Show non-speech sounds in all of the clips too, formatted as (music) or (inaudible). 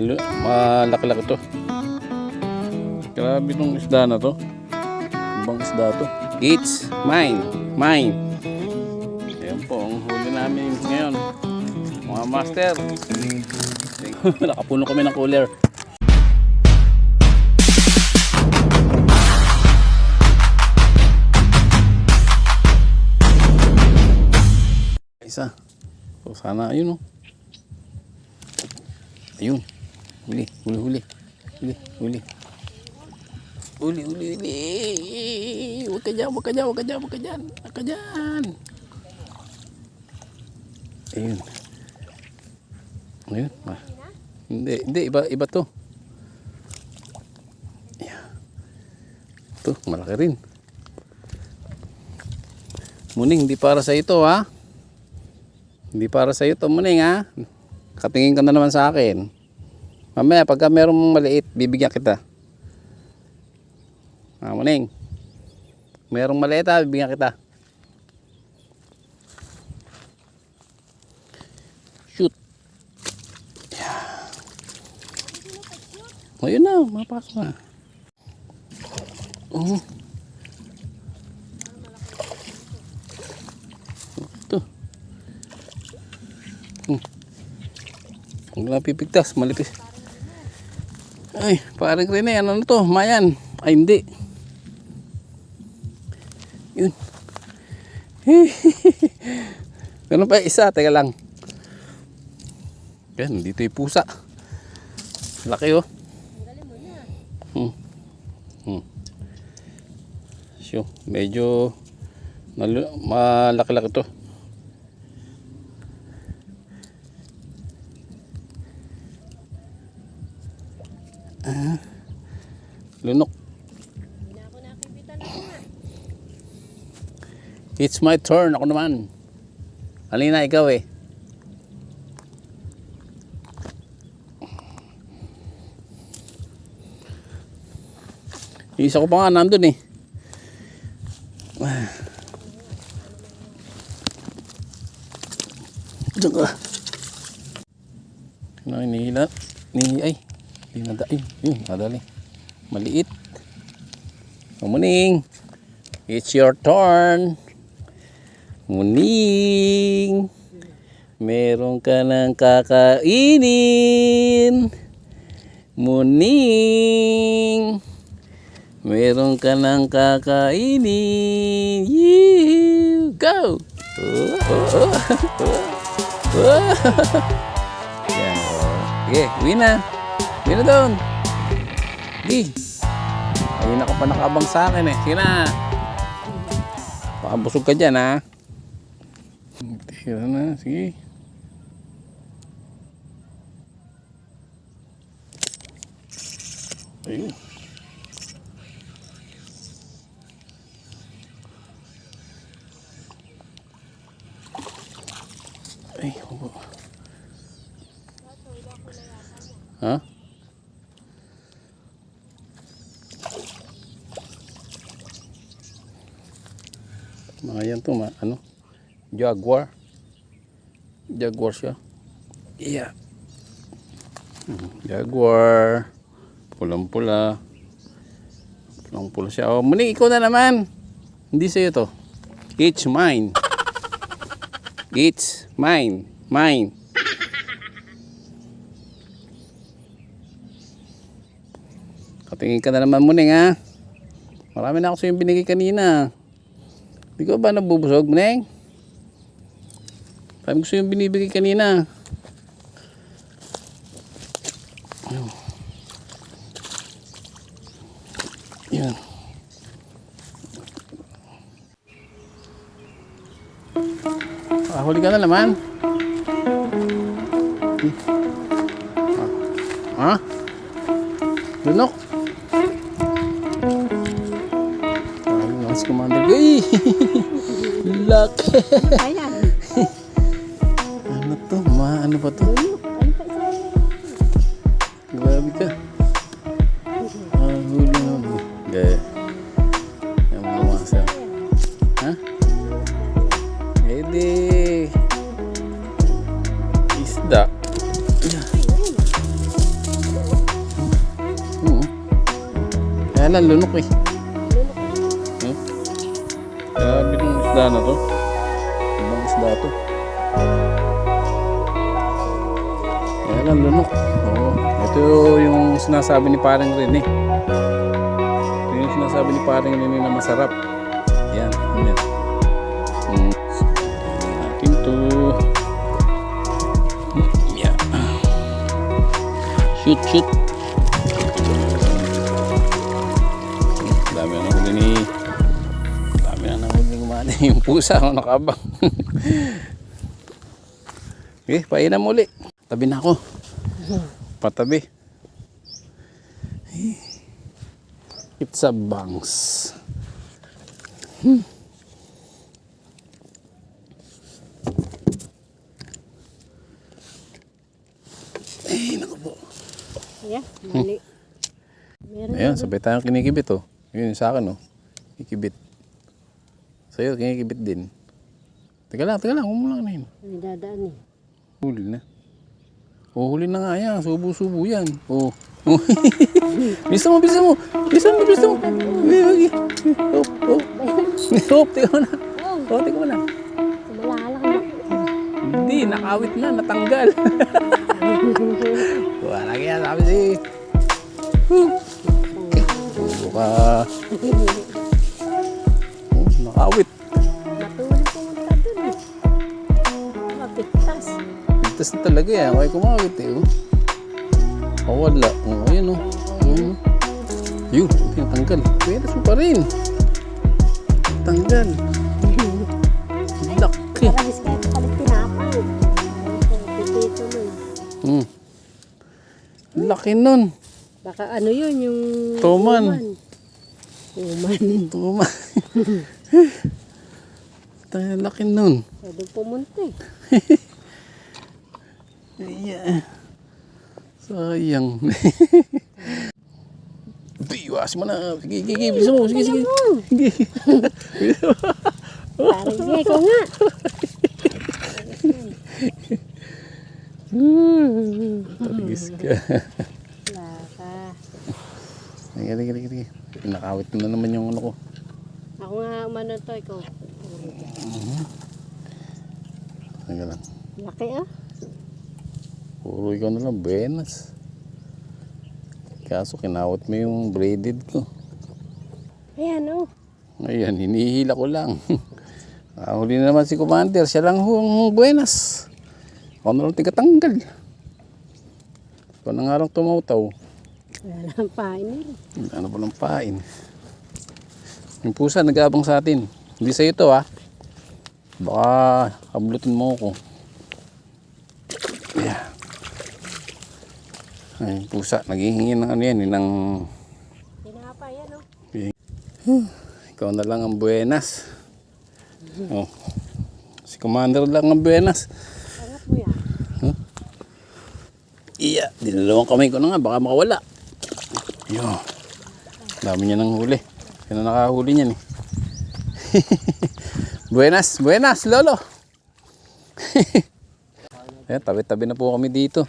Malaki-laki to. Grabe tong isda na to. Ibang isda to. It's mine. Mine. Ayan po, ang huli namin ngayon. Mga master. (laughs) Nakapuno kami ng cooler. Isa. So, sana ayun oh. Ayun. Huli, huli, huli. Huli, huli. Huli, huli, huli. Huwag ka dyan, huwag ka dyan, huwag ka dyan, huwag ka dyan. Huwag ka dyan. Ayun. Ayun. Ah. Hindi, hindi, iba, iba to. Ito, malaki rin. Muning, hindi para sa ito ha. Hindi para sa iyo to, Muning ha. Katingin ka na naman sa akin. Mamaya, pagka meron mong maliit, bibigyan kita. Ah, Muning. Merong maliit ha, bibigyan kita. Shoot. Yeah. Ayun na, mapasok na. Oh. Ito. Huwag na pipigtas, malipis. Ay, parang rin eh. Ano na to? Mayan. Ay, hindi. Yun. (laughs) Ganun pa isa. Teka lang. Yan, dito yung pusa. Laki oh. Hmm. Hmm. So, medyo malaki-laki to. Lunok. It's my turn. Ako naman. Halina, ikaw eh. Isa ko pa nga nandun eh. Diyan ka. Ano, inihila. Ni, ay, hindi na Ayun, yun, nadali. Maliit. Muning. It's your turn. Muning. Meron ka ng kakainin. Muning. Meron ka ng kakainin. You go. Oh, oh, oh. Oh. Yan. Sige, uwi na. Na doon. Di. Ayun ako pa nakabang sa akin eh. Sige na. Baka busog ka dyan ha. Tira na. Sige. Ayun. Ay, hubo. Ha? Mga yan to, ma, ano? Jaguar. Jaguar siya. Yeah. Hmm, Jaguar. Pulang-pula. Pulang-pula siya. Oh, muli, ikaw na naman. Hindi sa'yo to. It's mine. It's mine. Mine. Katingin ka na naman muning ha. Marami na ako sa'yo binigay kanina. Di ko ba nabubusog, Neng? Sabi ko sa'yo binibigay kanina. Yan. Ah, huli ka na naman. Hmm. Ah. Ha? Lunok. si Commander Gay. Laki. Ayan. ano to? Ma, ano ba to? Grabe ka. Ah, huli naman. Gaya. Yung bumasa. Ha? Eh di. Isda. Kaya lang lunok eh. Isda na to. Ibang isda to. Kaya lang, lunok. Oo. Ito yung sinasabi ni parang Rene. Ito yung sinasabi ni parang Rene na masarap. Yan. Yan. Hmm. Natin to. Yeah. Shoot, shoot. Yung pusa ako nakabang. (laughs) okay, painan muli. Tabi na ako. Patabi. It's a bangs. Eh, naku po. Ayan, mali. Meron Ayan, sabay tayong kinikibit oh. Yun sa akin oh. Kikibit. Sa'yo, kinikibit din. Teka lang, teka lang. Huwag mo lang na yun. May dadaan eh. Huli na. Oh, huli na nga yan. Subo-subo yan. Oh. (laughs) bisa mo, bisa mo. Bisa mo, bisa mo. Oh, oh. Oh, teka mo na. Oh, teka mo na. Malalang na. Hindi, nakawit na, natanggal. (laughs) Wala kaya, sabi si... Subo ka. Nakawit. Matulog pumunta dun eh. Mapigtas. Ligtas na talaga yan. Kaya kumawit eh. Oh. Oh, wala. Oh, ayun oh. Ayun. oh. Yun, tinatanggal. Pwede mo pa rin. Tanggal. Laki. Parang iskaya palit tinapay. Pitito nun. Hmm. Laki nun. Baka ano yun, yung... Tuman. Tuman. (laughs) Tuma. (sighs) Tayo laki nun. Pwede pumunta (laughs) eh. Yeah. Sayang. (laughs) Biwas mo na. Sige, sige, sige. Bisa mo. Sige, sige. Sige. Parang sige ko nga. Tagis ka. Laka. Sige, sige, sige, sige. Pinakawit mo na naman yung ano ko. Ako nga umano to, ikaw. Sige lang. Laki ah. Puro ikaw na lang, benas. Kaso kinawat mo yung braided ko. Ayan oh. Ayan, hinihila ko lang. (laughs) Ah, huli na naman si Commander, siya lang hung buenas. Ako na lang tigatanggal. Ikaw na nga lang tumawtaw. Wala lang pain eh. Ano pa ng pain? Yung pusa nag-aabang sa atin. Hindi sa'yo to ha. Baka hablutin mo ako. Yeah. Ay, pusa, naghihingi ng ano yan, eh, ng... Tinapay yan oh. Ikaw na lang ang buenas. Oh. Si Commander lang ang buenas. Angat mo yan. Iya, dinalawang kamay ko na nga, baka makawala. Yo. Dami niya ng huli. Yan na nakahuli niyan eh. (laughs) buenas, buenas, lolo. Ayan, (laughs) tabi-tabi na po kami dito.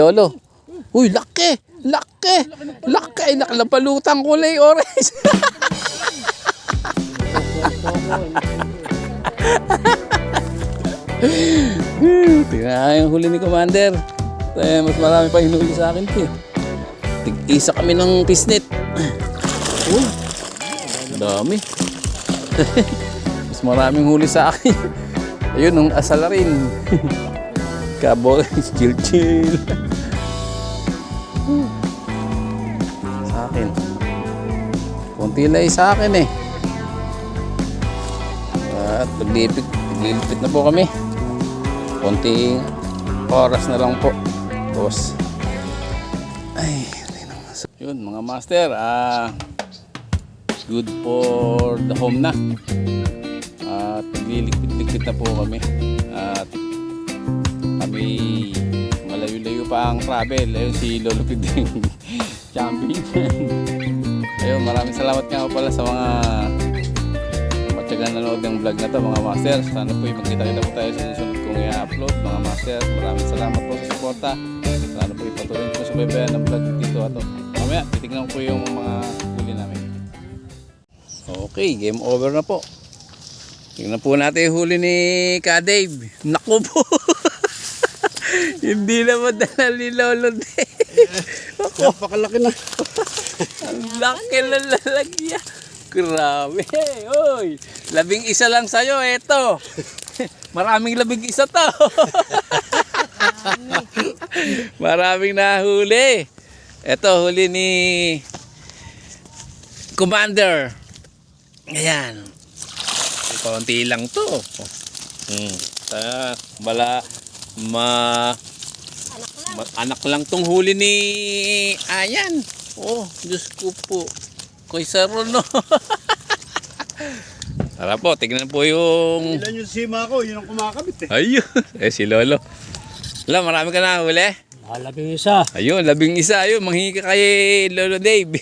Lolo. Uy, laki! Laki! Laki! Nakalapalutan kulay orange. (laughs) Tingnan yung huli ni Commander. Eh, mas marami pa hinuli sa akin. Eh. Tig-isa kami ng tisnet. Uy, dami. (laughs) mas maraming huli sa akin. Ayun, nung asala rin. (laughs) Kaboy, chill chill. sa akin. Kunti lang yung sa akin eh. At naglipit, naglilipit na po kami. Konting oras na lang po. Tapos, ay, Yun, mga master, ah, good for the home na. At nagliligpit-ligpit na po kami. At kami malayo-layo pa ang travel. Ayun si Lolo Piding (laughs) champion. Ayun, maraming salamat nga po pala sa mga matyagang nanood ng vlog na to mga master. Sana po magkita-kita po tayo sa susunod kong i-upload mga master. Maraming salamat po sa suporta. Sana po ipatuloy po sa baybayan ng vlog dito ato. Mamaya, titignan ko yung mga huli namin. Okay, game over na po. Tingnan po natin yung huli ni Ka Dave. Naku po! (laughs) Hindi na madala ni Lolo Dave. (laughs) Napakalaki na. Ang laki ng lalagyan. Grabe. Oy, labing isa lang sa'yo. Eto. (laughs) Maraming labing isa to. (laughs) Maraming nahuli. Eto, huli ni Commander. Ayan. Konti lang to. Hmm. Sa bala ma Ma- anak lang tong huli ni Ayan. Oh, Diyos ko po. Koy Saron, no? (laughs) Tara po, tignan po yung... Ilan yung sima ko, yun ang kumakabit eh. Ayun. Eh, si Lolo. Alam, marami ka na huli. Halabing isa. Ayun, labing isa. Ayun, manghingi ka kay Lolo Dave.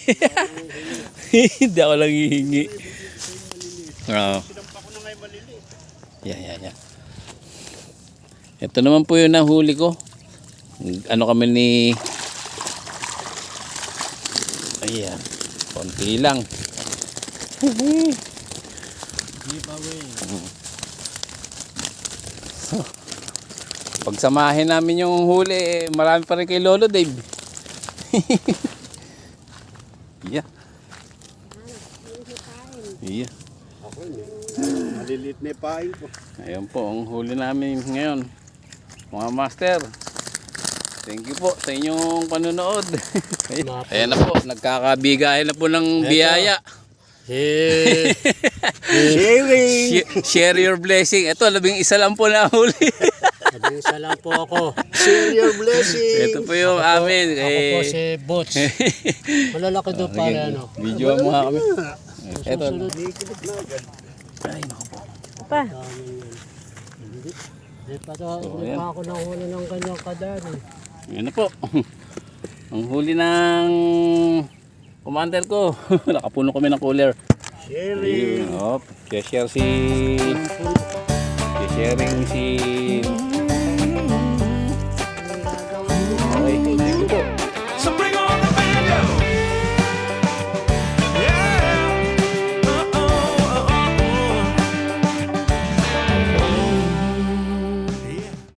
(laughs) Hindi ako lang hihingi. Oo. Maliliit. Yan, yan, yan. Ito naman po yung nahuli ko. Ano kami ni... Ayan. Konti lang. Pagsamahin namin yung huli, eh, marami pa rin kay Lolo Dave. (laughs) yeah. Yeah. Maliliit na ipain ko. Ayan po ang huli namin ngayon. Mga master. Thank you po sa inyong panonood. (laughs) Ayan, na po, nagkakabigayan na po ng biyaya. Eh. (laughs) Sharing. Sh- share your blessing. Ito, labing isa lang po na huli. Isa lang po ako. Share your blessing. Ito po yung amin. Ako po Eh, si Butch. (laughs) Malalaki doon pare ano. video mo nga kami. Ito. Ay, naku po. Pa, Hindi pa, to, So, hindi pa ako nahuli ng ganyang kadami. Ayan na po. (laughs) Ang huli ng commander ko. (laughs) Nakapuno kami ng cooler. Sharing. Ayun, oh, share si sharing si